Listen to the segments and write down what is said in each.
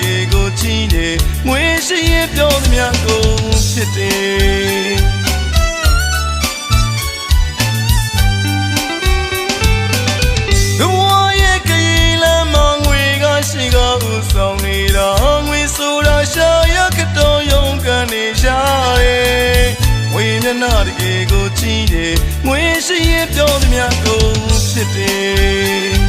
ကေကိုချီးနေငွေရှိရင်ပြောသမျှကိုဖြစ်တယ်ဆောင်နေတော့ငွေဆိုတာရှာရကတော်ယုံကနေရှာတယ်ဝိညာဏတကေကိုချီးတယ်ငွေရှိရင်ပြောသမျှကိုဖြစ်တယ်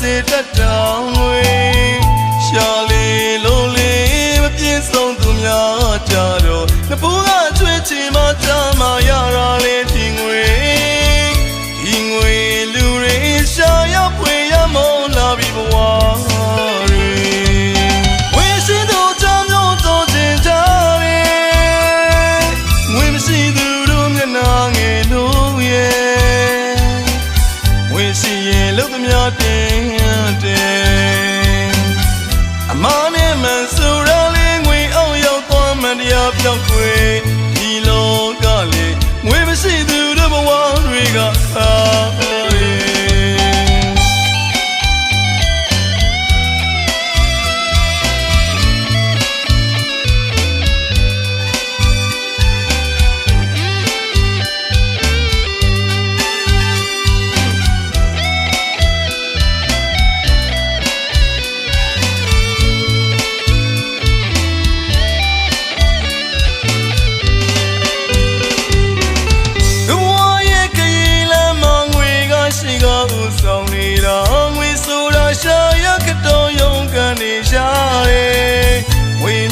စေတတ်တော်ငွေရှာလေးလုံးလေးမပြည့်စုံသူများကြတော့နှပူးကချွေးချင်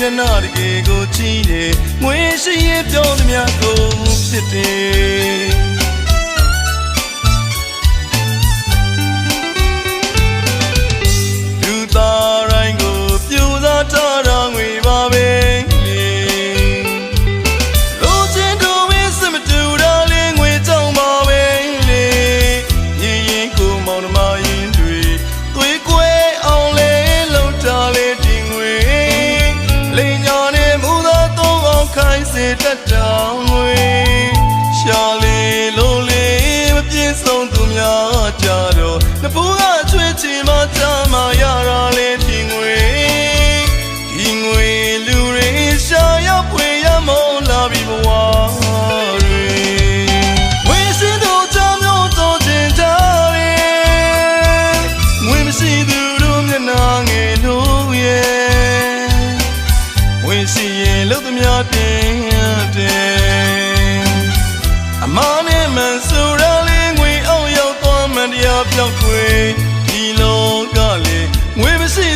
မျက်နှာတကယ်ကိုကြည့်နေငွေရှိရင်ပြောသည်များကိုဖြစ်တယ် တက်တောင်ငွေရှာလေလုံးလေးမပြည့်စုံသူများကြတော့နှပူ လှုပ်သမျှတင်တင်အမားနဲ့မှန်ဆိုရလေးငွေအောင်ရောက်သွားမှန်တရားပြောက်ခွေဒီလောကလေးငွေမရှိ